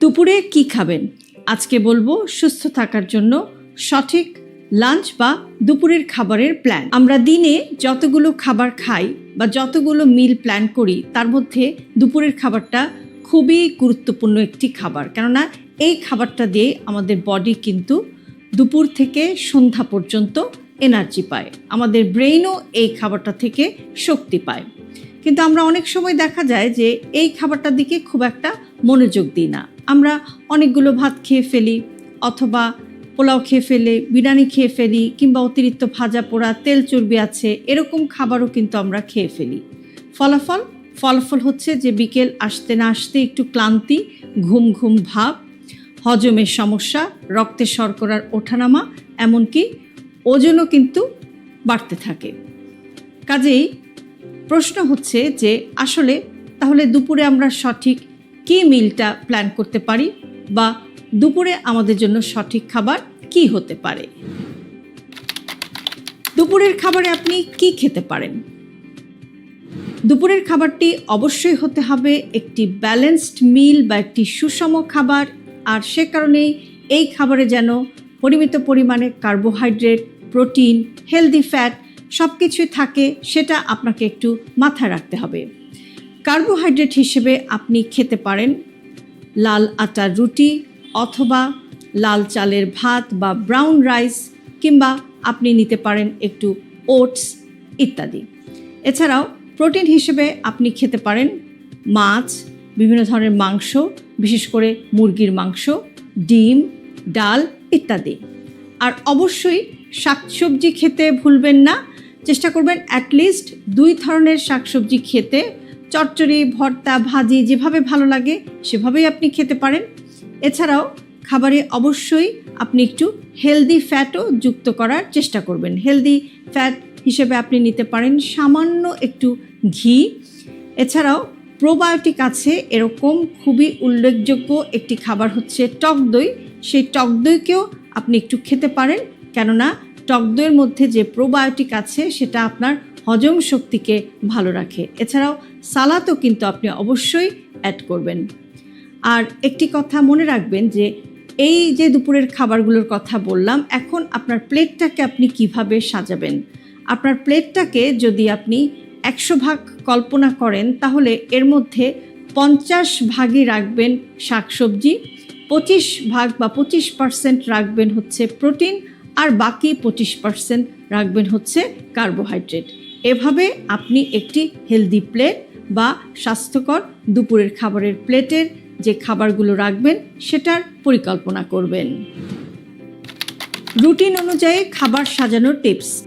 দুপুরে কি খাবেন? আজকে বলব সুস্থ থাকার জন্য সঠিক লাঞ্চ বা দুপুরের খাবারের প্ল্যান। আমরা দিনে যতগুলো খাবার খাই বা যতগুলো মিল প্ল্যান করি, তার মধ্যে দুপুরের খাবারটা খুবই গুরুত্বপূর্ণ একটি খাবার। কেননা, এই খাবারটা দিয়ে আমাদের বডি কিন্তু দুপুর থেকে সন্ধ্যা পর্যন্ত এনার্জি পায়। আমাদের ব্রেইনও এই খাবারটা থেকে শক্তি পায়। কিন্তু আমরা অনেক সময় দেখা যায় যে, এই খাবারটার দিকে খুব একটা মনোযোগ দিই না। আমরা অনেকগুলো ভাত খেয়ে ফেলি, অথবা পোলাও খেয়ে ফেলে, বিরিয়ানি খেয়ে ফেলি, কিংবা অতিরিক্ত ভাজা পোড়া, তেল চর্বি আছে, এরকম খাবারও কিন্তু আমরা খেয়ে ফেলি। ফলাফল? ফলাফল হচ্ছে যে বিকেল আসতে না আসতে একটু ক্লান্তি, ঘুম ঘুম ভাব, হজমের সমস্যা, রক্তে শর্করার ওঠানামা, এমনকি ওজনও কিন্তু বাড়তে থাকে। কাজেই প্রশ্ন হচ্ছে যে আসলে তাহলে দুপুরে আমরা সঠিক কী মিলটা প্ল্যান করতে পারি? বা দুপুরে আমাদের জন্য সঠিক খাবার কি হতে পারে? দুপুরের খাবারে আপনি কি খেতে পারেন? দুপুরের খাবারটি অবশ্যই হতে হবে একটি ব্যালেন্সড মিল বা একটি সুষম খাবার। আর সে কারণেই এই খাবারে যেন পরিমিত পরিমাণে কার্বোহাইড্রেট প্রোটিন হেলদি ফ্যাট সব কিছুই থাকে, সেটা আপনাকে একটু মাথায় রাখতে হবে। কার্বোহাইড্রেট হিসেবে আপনি খেতে পারেন লাল আটার রুটি অথবা লাল চালের ভাত বা ব্রাউন রাইস কিংবা আপনি নিতে পারেন একটু ওটস ইত্যাদি। এছাড়াও প্রোটিন হিসেবে আপনি খেতে পারেন মাছ, বিভিন্ন ধরনের মাংস, বিশেষ করে মুরগির মাংস, ডিম, ডাল ইত্যাদি। আর অবশ্যই শাকসবজি খেতে ভুলবেন না, চেষ্টা করবেন অ্যাটলিস্ট দুই ধরনের শাকসবজি খেতে চচ্চড়ি, ভর্তা, ভাজি যেভাবে ভালো লাগে, সেভাবেই আপনি খেতে পারেন। এছাড়াও খাবারে অবশ্যই আপনি একটু হেলদি ফ্যাটও যুক্ত করার চেষ্টা করবেন। হেলদি ফ্যাট হিসেবে আপনি নিতে পারেন সামান্য একটু ঘি। এছাড়াও প্রোবায়োটিক আছে, এরকম খুবই উল্লেখযোগ্য একটি খাবার হচ্ছে টক দই। সেই টক দইকেও আপনি একটু খেতে পারেন। কেননা টক দইয়ের মধ্যে যে প্রোবায়োটিক আছে, সেটা আপনার হজম শক্তিকে ভালো রাখে। এছাড়াও সালাদও কিন্তু আপনি অবশ্যই অ্যাড করবেন। আর একটি কথা মনে রাখবেন যে, এই যে দুপুরের খাবারগুলোর কথা বললাম, এখন আপনার প্লেটটাকে আপনি কীভাবে সাজাবেন? আপনার প্লেটটাকে যদি আপনি একশো ভাগ কল্পনা করেন, তাহলে এর মধ্যে পঞ্চাশ ভাগই রাখবেন শাকসবজি, পঁচিশ ভাগ বা পঁচিশ পার্সেন্ট রাখবেন হচ্ছে প্রোটিন, আর বাকি পঁচিশ পার্সেন্ট রাখবেন হচ্ছে কার্বোহাইড্রেট এভাবে আপনি একটি হেলদি প্লেট বা স্বাস্থ্যকর দুপুরের খাবারের প্লেটের যে খাবারগুলো রাখবেন, সেটার পরিকল্পনা করবেন। রুটিন অনুযায়ী খাবার সাজানোর টিপস।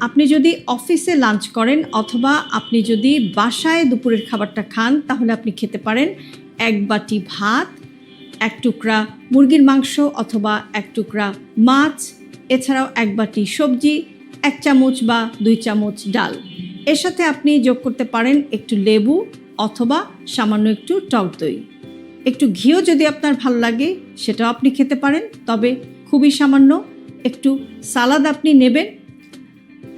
আপনি যদি অফিসে লাঞ্চ করেন অথবা আপনি যদি বাসায় দুপুরের খাবারটা খান, তাহলে আপনি খেতে পারেন এক বাটি ভাত, এক টুকরা মুরগির মাংস অথবা এক টুকরা মাছ, এছাড়াও এক বাটি সবজি এক চামচ বা দুই চামচ ডাল। এর সাথে আপনি যোগ করতে পারেন একটু লেবু অথবা সামান্য একটু টক দই। একটু ঘিও যদি আপনার ভালো লাগে, সেটাও আপনি খেতে পারেন, তবে খুবই সামান্য একটু সালাদ আপনি নেবেন।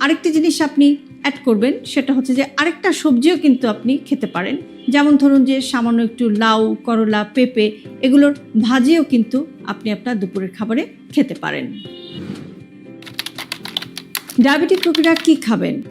আরেকটি জিনিস আপনি অ্যাড করবেন, সেটা হচ্ছে যে আরেকটা সবজিও কিন্তু আপনি খেতে পারেন। যেমন ধরুন যে সামান্য একটু লাউ, করলা, পেঁপে, এগুলোর ভাজিও কিন্তু আপনি আপনার দুপুরের খাবারে খেতে পারেন। ডায়াবেটিক রোগীরা কী খাবেন?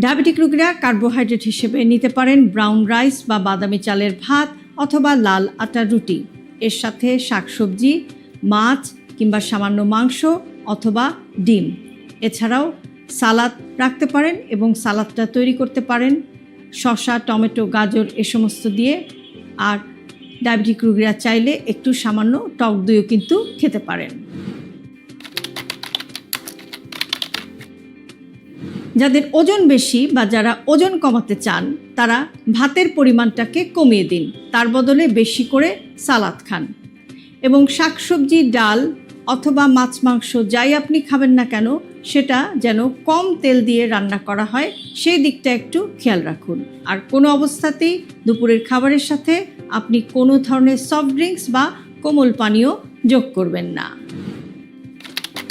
ডায়াবেটিক রোগীরা কার্বোহাইড্রেট হিসেবে নিতে পারেন ব্রাউন রাইস বা বাদামি চালের ভাত অথবা লাল আটার রুটি। এর সাথে শাকসবজি, মাছ কিংবা সামান্য মাংস অথবা ডিম। এছাড়াও সালাদ রাখতে পারেন এবং সালাদটা তৈরি করতে পারেন। শসা, টমেটো, গাজর এ সমস্ত দিয়ে। আর ডায়াবেটিক রোগীরা চাইলে একটু সামান্য টক দইও কিন্তু খেতে পারেন। যাদের ওজন বেশি বা যারা ওজন কমাতে চান, তারা ভাতের পরিমাণটাকে কমিয়ে দিন। তার বদলে বেশি করে সালাদ খান। এবং শাকসবজি, ডাল অথবা মাছ মাংস যাই আপনি খাবেন না কেন, সেটা যেন কম তেল দিয়ে রান্না করা হয়, সেই দিকটা একটু খেয়াল রাখুন। আর কোনো অবস্থাতেই দুপুরের খাবারের সাথে আপনি কোনো ধরনের সফট ড্রিঙ্কস বা কোমল পানীয় যোগ করবেন না।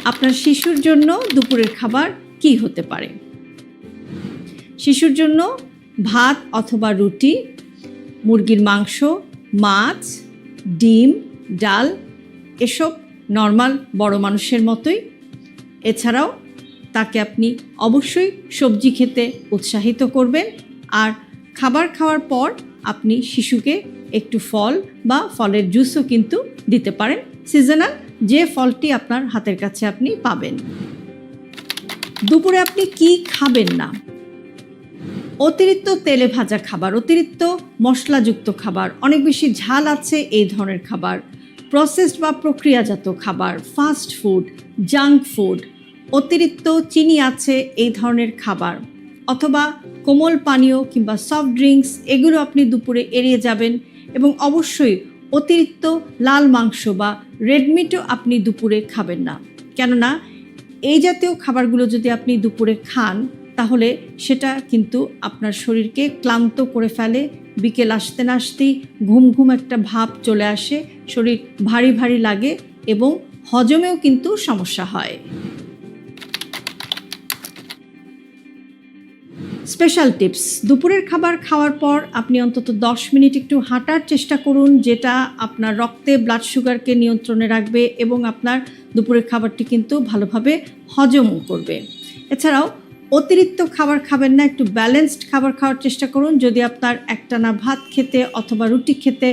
আপনার শিশুর জন্য দুপুরের খাবার কি হতে পারে? শিশুর জন্য ভাত অথবা রুটি, মুরগির মাংস, মাছ, ডিম, ডাল, এসব নর্মাল বড় মানুষের মতোই। এছাড়াও তাকে আপনি অবশ্যই সবজি খেতে উৎসাহিত করবেন আর খাবার খাওয়ার পর আপনি শিশুকে একটু ফল বা ফলের জুসও কিন্তু দিতে পারেন। সিজনাল যে ফলটি আপনার হাতের কাছে আপনি পাবেন। দুপুরে আপনি কি খাবেন না? অতিরিক্ত তেলে ভাজা খাবার, অতিরিক্ত মশলাযুক্ত খাবার, অনেক বেশি ঝাল আছে এই ধরনের খাবার প্রসেসড বা প্রক্রিয়াজাত খাবার ফাস্ট ফুড জাঙ্ক ফুড অতিরিক্ত চিনি আছে এই ধরনের খাবার, অথবা কোমল পানীয় কিংবা সফট ড্রিঙ্কস এগুলো আপনি দুপুরে এড়িয়ে যাবেন এবং অবশ্যই অতিরিক্ত লাল মাংস বা রেডমিটও আপনি দুপুরে খাবেন না। কেননা এই জাতীয় খাবারগুলো যদি আপনি দুপুরে খান তাহলে সেটা কিন্তু আপনার শরীরকে ক্লান্ত করে ফেলে। বিকেল আসতে না আসতেই ঘুম ঘুম একটা ভাব চলে আসে, শরীর ভারী ভারী লাগে এবং হজমেও কিন্তু সমস্যা হয়। স্পেশাল টিপস, দুপুরের খাবার খাওয়ার পর আপনি অন্তত দশ মিনিট একটু হাঁটার চেষ্টা করুন, যেটা আপনার রক্তে ব্লাড সুগারকে নিয়ন্ত্রণে রাখবে এবং আপনার দুপুরের খাবারটি কিন্তু ভালোভাবে হজমও করবে। এছাড়াও অতিরিক্ত খাবার খাবেন না, একটু ব্যালেন্সড খাবার খাওয়ার চেষ্টা করুন। যদি আপনার একটানা ভাত খেতে অথবা রুটি খেতে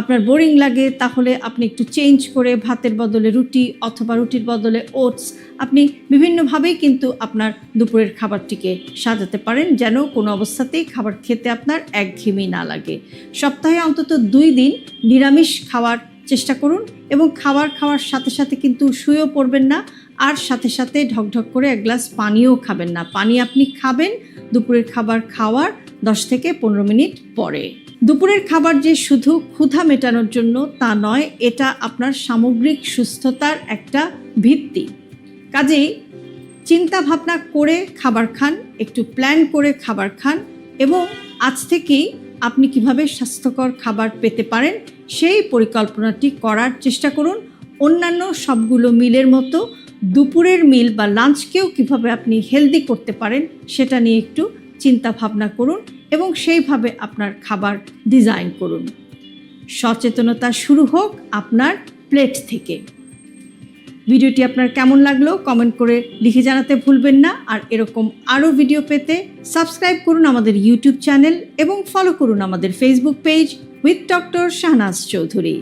আপনার বোরিং লাগে, তাহলে আপনি একটু চেঞ্জ করে ভাতের বদলে রুটি অথবা রুটির বদলে ওটস আপনি বিভিন্নভাবেই কিন্তু আপনার দুপুরের খাবারটিকে সাজাতে পারেন, যেন কোনো অবস্থাতেই খাবার খেতে আপনার একঘেয়েমি না লাগে। সপ্তাহে অন্তত দুই দিন নিরামিষ খাওয়ার চেষ্টা করুন এবং খাবার খাওয়ার সাথে সাথে কিন্তু শুয়েও পড়বেন না, আর সাথে সাথে ঢকঢক করে এক গ্লাস পানিও খাবেন না। পানি আপনি খাবেন দুপুরের খাবার খাওয়ার দশ থেকে পনেরো মিনিট পরে। দুপুরের খাবার যে শুধু ক্ষুধা মেটানোর জন্য তা নয়, এটা আপনার সামগ্রিক সুস্থতার একটা ভিত্তি। কাজেই চিন্তা ভাবনা করে খাবার খান, একটু প্ল্যান করে খাবার খান এবং আজ থেকেই আপনি কীভাবে স্বাস্থ্যকর খাবার পেতে পারেন সেই পরিকল্পনাটি করার চেষ্টা করুন। অন্যান্য সবগুলো মিলের মতো দুপুরের মিল বা লাঞ্চকেও কীভাবে আপনি হেলদি করতে পারেন সেটা নিয়ে একটু চিন্তা ভাবনা করুন এবং সেইভাবে আপনার খাবার ডিজাইন করুন। সচেতনতা শুরু হোক আপনার প্লেট থেকে। ভিডিওটি আপনার কেমন লাগল কমেন্ট করে লিখে জানাতে ভুলবেন না। আর এরকম আরও ভিডিও পেতে সাবস্ক্রাইব করুন আমাদের ইউটিউব চ্যানেল এবং ফলো করুন আমাদের Facebook page with doctor Shahnaz Chowdhury